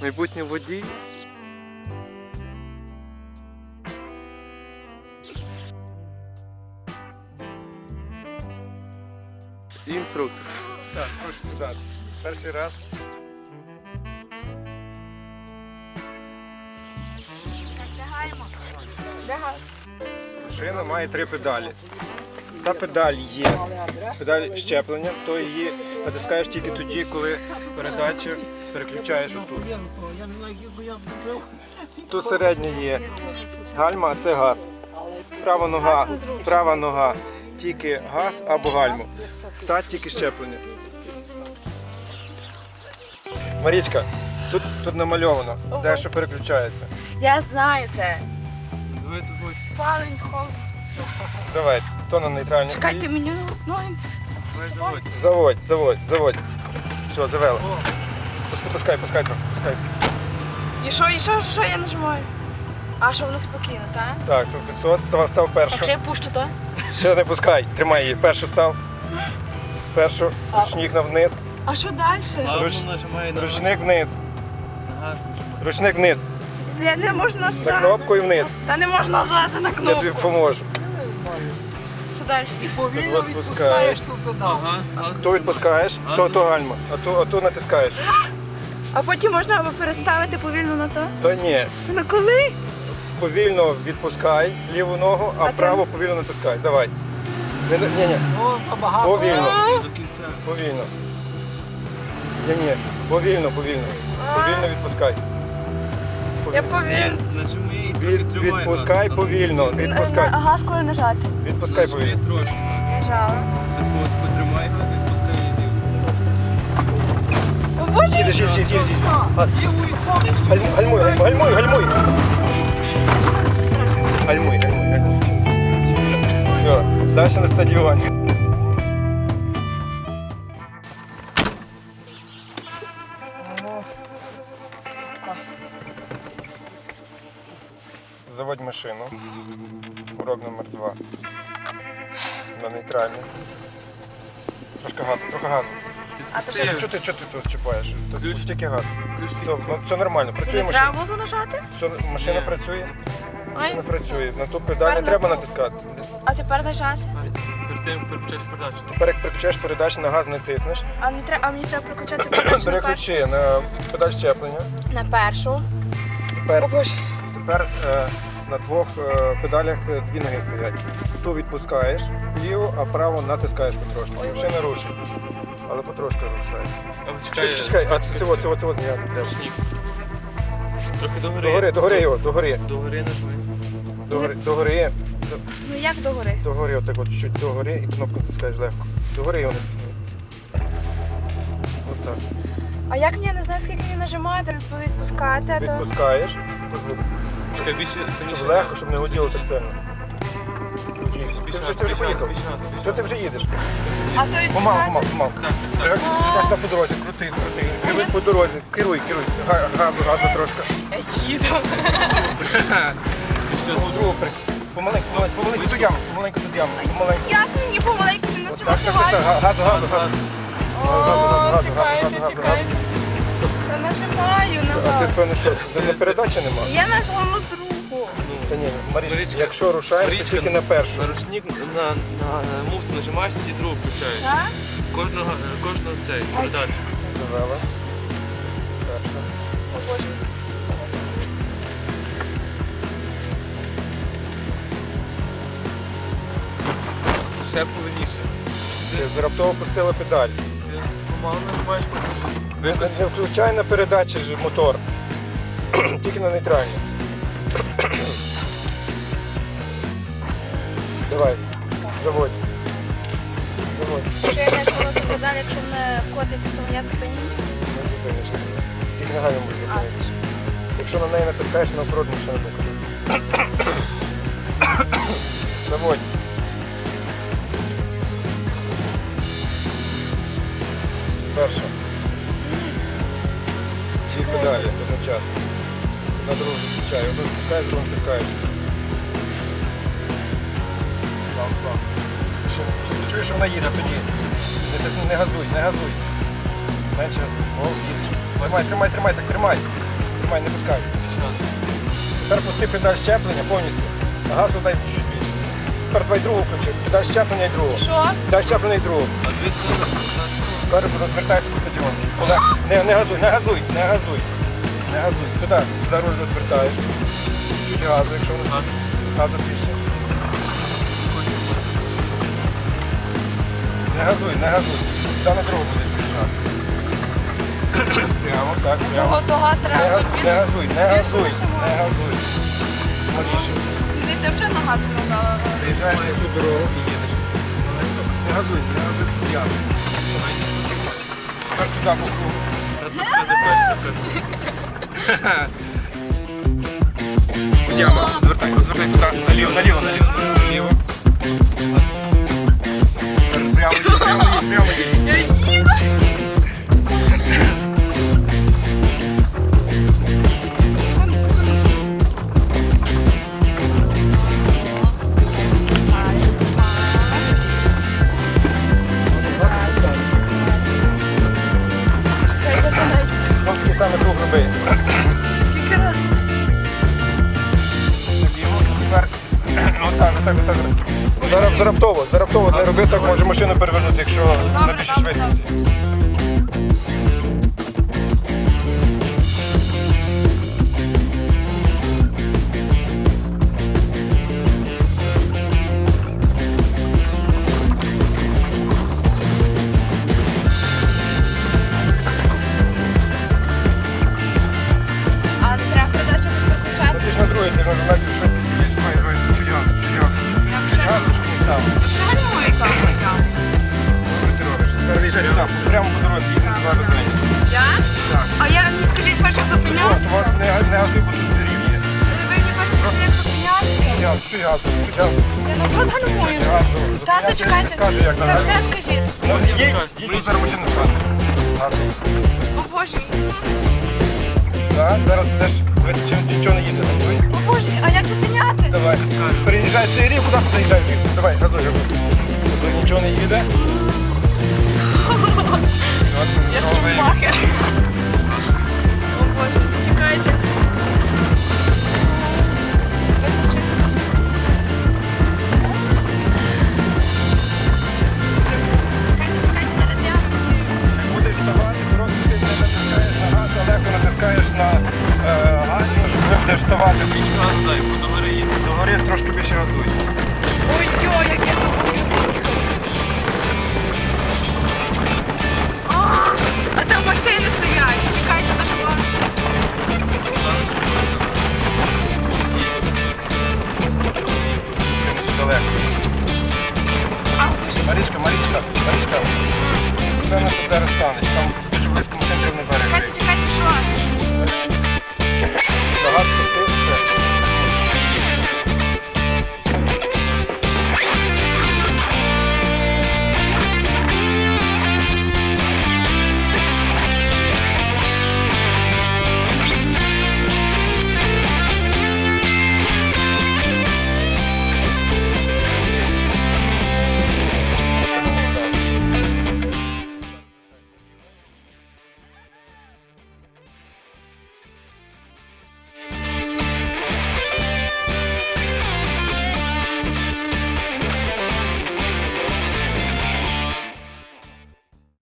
Майбутній водій. І інструктор. Так, прошу сідати. Перший раз. Машина має три педалі. Та педаль є педаль щеплення, то її натискаєш тільки тоді, коли передача переключаєш отут. Тут середня є гальма, а це газ. Права нога, права нога, тільки газ або гальму. Та тільки щеплення. Марічка, тут, тут намальовано, де що переключається. Я знаю це. Давай, то на нейтральній. Чекайте мені ноги. Заводь, заводь, заводь. Все, завела. Просто пускай, пускай трохи, пускай. І що, і що, що я нажимаю? А що воно спокійно, так? Так, то підсос став, став першу. Якщо я пущу, то? Ще не пускай, тримай її. Першу став. Першу, ручник на вниз. А що далі? Руч- нажимає на Ручник вниз. газ, нажимає. Ручник вниз. Я не можу На кнопку і вниз. Та не можна нажати на Я тобі кнопку. поможу. Що далі? Тут вас пускаєш. А газ, газ. То відпускаєш, то, то гальма, а то, а то натискаєш. А потім можна або переставити повільно на то? То ні. На коли? Повільно відпускай ліву ногу, а, А це- праву повільно натискай. Давай. Не, ні, ні. Повільно. До кінця. Повільно. Ні, ні. Повільно, повільно. Повільно відпускай. Я Повільно. Від, тримай відпускай газ. повільно. Відпускай. А газ коли нажати? Відпускай Нажми повільно. трошки. Нажала. Так от, тако тримай газ, відпускай і йди. Боже, Їдеш, їдеш, їдеш, їдеш. Гальмуй, гальмуй, гальмуй, гальмуй. Гальмуй, гальмуй, гальмуй. Все, далі на стадіоні. Заводь машину. Урок номер два. На нейтральний. Трошки газу, трохи газу. А Що, що ти, що ти тут чіпаєш? Тут Ключ. тільки газ. Ключ Все, ну, все нормально, працює Не машина. треба було нажати? Все, машина Ні. працює, Ой. машина працює. На ту педаль не Тепер треба на- натискати. А тепер нажати? Перед тим переключаєш передачу. Тепер як переключаєш передачу, на газ не тиснеш. А не треба, а мені треба переключати передачу на першу. Переключи на педаль щеплення. На першу. О Тепер, боже. тепер е, на двох е, педалях е, дві ноги стоять. Ту відпускаєш ліву, а праву натискаєш потрошки. Машина рушить. Але потрошки рушає. А Чекай, чекай, чекай, а цього, цього, цього зняти треба. Трохи догори. Догори, догори його, догори. Догори нажми. Догори, догори. Ну як догори? Догори, отак от чуть догори і кнопку натискаєш легко. Догори його натисни. Отак. А як мені я не знаю, скільки мені нажимати, ви відпускати, а то. Відпускаєш по звуку. Чекай, більше Щоб легко, щоб не гуділо так сильно. Ти вже, ти вже поїхав. Все, ти вже їдеш. А то Помалу, відпускати. помалу, помалу. Так, так. Газ по дорозі, крути, крути. Керуй по дорозі. Керуй, керуй. Га- Газу, газу трошки. Їду. Другу, другу при. Помаленьку, помаленьку, помаленьку до ями, помаленьку до ями, помаленьку. Як мені помаленьку не Так, так, так, газу, газу, газу. газу, газу, О, газу, чекайте, газу, газу, чекайте. Та нажимаю на А ти газ. певно, що де не передачі нема? Я нажала на другу. Та ні, Марічка, Марічка, якщо рушаєш, то Марічка, тільки на першу. На ручник на, на, на муфту нажимаєш і другу включаєш. Так? Кожного, кожного цей, передачу. Завела. Перша. О боже. Ще повільніше. Ти раптово пустила педаль. Ти помало нажимаєш. Не не включай на передачі ж мотор. Тільки на нейтральні. Давай, заводь. Заводь. Якщо я не зголосу педаль, якщо не котиться, то я зупинюся. Не зупинишся. Тільки ногами можеш А, зупинитися. Якщо на неї натискаєш, наоборот машина буде крутитися. Заводь. перша. Чи педалі одночасно. На другу включаю, одну спускаєш, другу впускаєш. Чуєш, що вона їде тоді. Не тисни, не газуй, не газуй. Менше газуй. Тримай, тримай, тримай, так тримай. Тримай, не пускай. Тепер пусти педаль щеплення повністю. Газу дай чуть більше. Тепер давай другу включи. Педаль щеплення і другу. Що? Педаль щеплення і другу. А 200 Скоро розвертайся по стадіону. Олег, не, не газуй, не газуй, не газуй. Не газуй. Туди, за руль розвертаєш. Чуть газу, якщо воно газу. Газу більше. Не газуй, не газуй. Та на другу будеш більше. Прямо так, прямо. То газ Не треба. газуй, не газуй, не газуй. Не газуй. Маліше. Дивіться, вже на газ нажала. Приїжджаєш на цю дорогу і їдеш. Не газуй, не газуй, прямо. Тепер туди по кругу. Яма, звертай, звертай туди, наліво, наліво, наліво. Так, може машину перевернути, якщо на більшій швидкості. Зені. Я? Так. А я мені скажіть, перше як От, зупинятися? от, не, не газуй, бо тут рівні. Ви мені перше як зупинятися? Чуть газу, чуть газу, чуть газу. Я ну тут Чуть гальмую. газу. Тато, Зупиняйся, чекайте. Скажи, як на Та газу. вже скажіть. Ну, їдь, їдь, тут зараз машина стане. Газу. О боже мій. Так, зараз будеш, дивитися, чи нічого не їде. Газуй. О боже мій, а як зупиняти? Давай. Переїжджай цей рів, куди ти заїжджаєш рів? Давай, газуй, газуй. Газуй, нічого не їде. Я шумахер. О боже, чекайте. Швидко, швидко, швидко. Чекайте, чекайте, зараз я всі. Будеш ставати, просто ти не натискаєш на газ, а легко натискаєш на е, газ, щоб будеш ставати більше. Газу дай, бо до гори їде. Трошки більше газуй. Ой-ой, як я Ще не стоять, чекайте на шпан. Ще дуже далеко. Марічка, Марічка, Марічка. Це зараз станеш. Там дуже близько машин треба не берег.